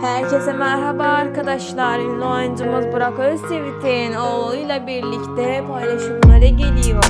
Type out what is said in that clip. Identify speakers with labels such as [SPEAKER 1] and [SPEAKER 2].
[SPEAKER 1] Herkese merhaba arkadaşlar. Ünlü oyuncumuz Burak Özçivit'in oğluyla birlikte paylaşımlara geliyor.